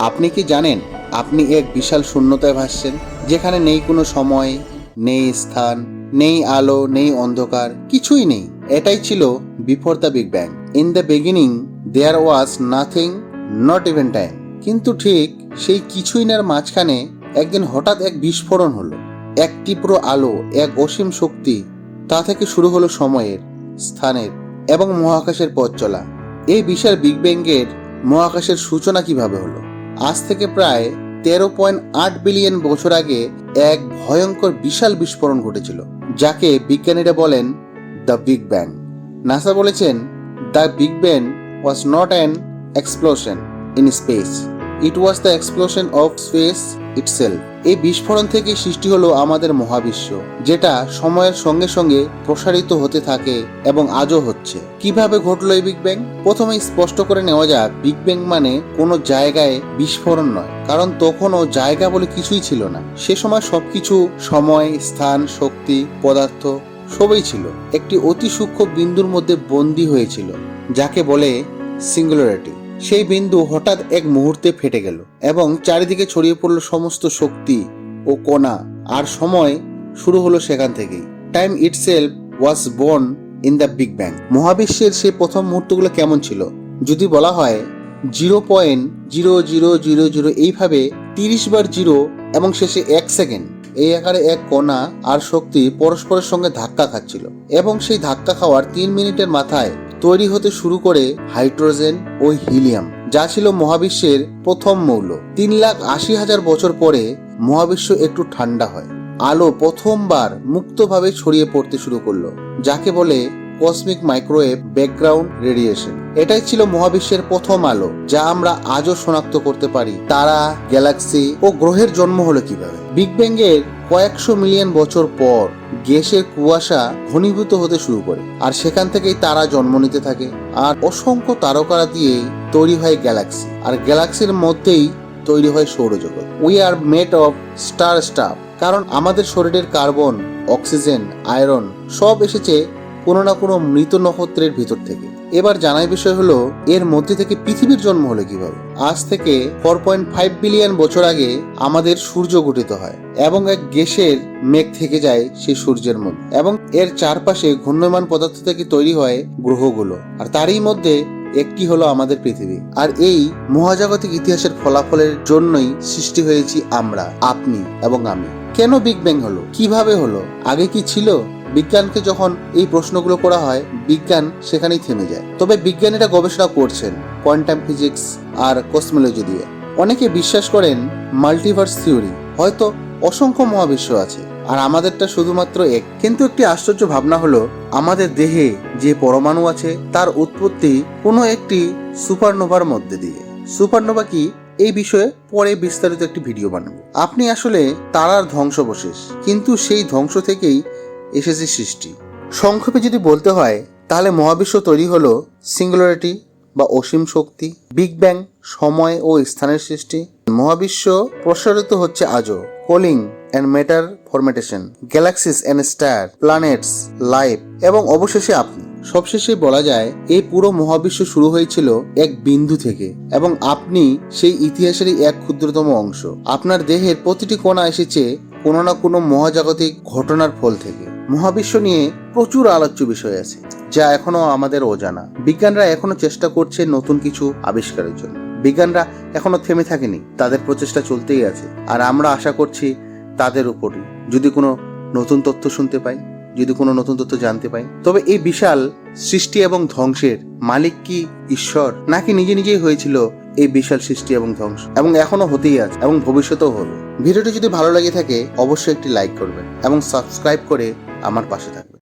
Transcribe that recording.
আপনি কি জানেন, আপনি এক বিশাল শূন্যতায় ভাসছেন, যেখানে নেই কোনো সময়, নেই স্থান, নেই আলো, নেই অন্ধকার, কিছুই নেই। এটাই ছিল before the big bang. In the beginning, there was nothing, not even time. কিন্তু ঠিক সেই কিছুই নার মাঝখানে একদিন হঠাৎ এক বিস্ফোরণ হলো। এক তীব্র আলো, এক অসীম শক্তি, তা থেকে শুরু হলো সময়ের, স্থানের এবং মহাকাশের পথ চলা। এই বিশাল বিগ ব্যাংয়ের মহাকাশের সূচনা কীভাবে হলো? আজ থেকে প্রায় তেরো পয়েন্ট আট বিলিয়ন বছর আগে এক ভয়ঙ্কর বিশাল বিস্ফোরণ ঘটেছিল, যাকে বিজ্ঞানীরা বলেন দ্য বিগ ব্যাং। নাসা বলেছেন, the big bang was not an explosion in space. It was the explosion of space itself এই বিস্ফোরণ থেকে সৃষ্টি হলো আমাদের মহাবিশ্ব, যেটা সময়ের সঙ্গে সঙ্গে প্রসারিত হতে থাকে এবং আজও হচ্ছে। কীভাবে ঘটলো এই বিগ ব্যাং প্রথমে স্পষ্ট করে নেওয়া যাক বিগ ব্যাং মানে কোনো জায়গায় বিস্ফোরণ নয়, কারণ তখনও জায়গা বলে কিছুই ছিল না। সে সময় সবকিছু সময়, স্থান, শক্তি, পদার্থ সবই ছিল। একটি অতি সূক্ষ্ম বিন্দুর মধ্যে বন্দী হয়েছিল, যাকে বলে সিঙ্গুলারিটি সেই বিন্দু হঠাৎ এক মুহূর্তে ফেটে গেল এবং চারিদিকে ছড়িয়ে পড়ল সমস্ত শক্তি ও কণা আর সময় শুরু হলো সেখান থেকেই। Time itself was born in the big bang মহাবিশ্বের সেই প্রথম মুহূর্তগুলো কেমন ছিল? যদি বলা হয় zero point zero zero zero zero এইভাবে তিরিশ বার জিরো এবং শেষে এক সেকেন্ড এই আকারে এক কণা আর শক্তি পরস্পরের সঙ্গে ধাক্কা খাচ্ছিল এবং সেই ধাক্কা খাওয়ার তিন মিনিটের মাথায় তৈরি হতে শুরু করে হাইড্রোজেন ও হিলিয়াম, যা ছিল মহাবিশ্বের প্রথম মৌল। তিন লাখ আশি হাজার বছর পরে মহাবিশ্ব একটু ঠান্ডা হয়। আলো প্রথমবার মুক্তভাবে ছড়িয়ে পড়তে শুরু করল, যাকে বলে কসমিক মাইক্রোওয়েভ ব্যাকগ্রাউন্ড রেডিয়েশন এটাই ছিল মহাবিশ্বের প্রথম আলো, যা আমরা আজও শনাক্ত করতে পারি, তারা, গ্যালাক্সি ও গ্রহের জন্ম হলো কীভাবে। বিগ ব্যাং এর কয়েকশো মিলিয়ন বছর পর গ্যাসের কুয়াশা ঘনীভূত হতে শুরু করে, আর সেখান থেকেই তারা জন্ম নিতে থাকে। আর অসংখ্য তারকারা দিয়েই তৈরি হয় গ্যালাক্সি, আর গ্যালাক্সির মধ্যেই তৈরি হয় সৌরজগৎ। We are made of star stuff কারণ আমাদের শরীরের কার্বন, অক্সিজেন, আয়রন সব এসেছে কোনো না কোনো মৃত নক্ষত্রের ভিতর থেকে। এবার জানার বিষয় হলো, এর মধ্যে থেকে পৃথিবীর জন্ম হলো কীভাবে? আজ থেকে ফোর পয়েন্ট ফাইভ বিলিয়ন বছর আগে আমাদের সূর্য গঠিত হয় এবং এক গ্যাসের মেঘ থেকে যায় সেই সূর্যের মধ্যে এবং এর চারপাশে ঘূর্ণমান পদার্থ থেকে তৈরি হয় গ্রহগুলো। আর তারই মধ্যে একটি হলো আমাদের পৃথিবী। আর এই মহাজাগতিক ইতিহাসের ফলাফলের জন্যই সৃষ্টি হয়েছি আমরা, আপনি এবং আমি। কেন বিগ ব্যাং হলো? কীভাবে হলো? আগে কি ছিল? বিজ্ঞানকে যখন এই প্রশ্নগুলো করা হয়, বিজ্ঞান সেখানেই থেমে যায়। তবে বিজ্ঞানীরা গবেষণা করছেন কোয়ান্টাম ফিজিক্স আর কসমোলজি দিয়ে। অনেকে বিশ্বাস করেন মাল্টিভার্স থিওরি, হয়তো অসংখ্য মহাবিশ্ব আছে। আর আমাদেরটা শুধুমাত্র এক। কিন্তু একটি আশ্চর্য ভাবনা হলো, আমাদের দেহে যে পরমাণু আছে, তার উৎপত্তি কোনো একটি সুপারনোভার মধ্যে দিয়ে। সুপারনোভা কি? এই বিষয়ে পরে বিস্তারিত একটি ভিডিও বানাবো। আপনি আসলে তারার ধ্বংসবশেষ, কিন্তু সেই ধ্বংস থেকেই এসেছে সৃষ্টি। সংক্ষেপে যদি বলতে হয়, তাহলে মহাবিশ্ব তৈরি হলো সিঙ্গুলারিটি বা অসীম শক্তি বিগ ব্যাং সময় ও স্থানের সৃষ্টি। মহাবিশ্ব প্রসারিত হচ্ছে আজও। Cooling and matter formation galaxies and star planets life এবং অবশেষে আপনি। সবশেষে বলা যায়, এই পুরো মহাবিশ্ব শুরু হয়েছিল এক বিন্দু থেকে এবং আপনি সেই ইতিহাসেরই এক ক্ষুদ্রতম অংশ। আপনার দেহের প্রতিটি কোণা এসেছে কোনো না কোনো মহাজাগতিক ঘটনার ফল থেকে। মহাবিশ্ব নিয়ে প্রচুর আলোচ্য বিষয় আছে, যা এখনও আমাদের অজানা। বিজ্ঞানরা এখনও চেষ্টা করছে নতুন কিছু আবিষ্কারের জন্য। বিজ্ঞানরা এখনও থেমে থাকেনি, তাদের প্রচেষ্টা চলতেই আছে। আর আমরা আশা করছি তাদের উপরই। যদি কোনো নতুন তথ্য শুনতে পাই, যদি কোনো নতুন তথ্য জানতে পাই, তবে এই বিশাল সৃষ্টি এবং ধ্বংসের মালিক কি ঈশ্বর? নাকি নিজে নিজেই হয়েছিল এই বিশাল সৃষ্টি এবং ধ্বংস? এবং এখনও হতেই আছে, এবং ভবিষ্যতেও হবে। ভিডিওটি যদি ভালো লাগে থাকে, অবশ্যই একটি লাইক করবেন, এবং সাবস্ক্রাইব করে আমার পাশে থাকবেন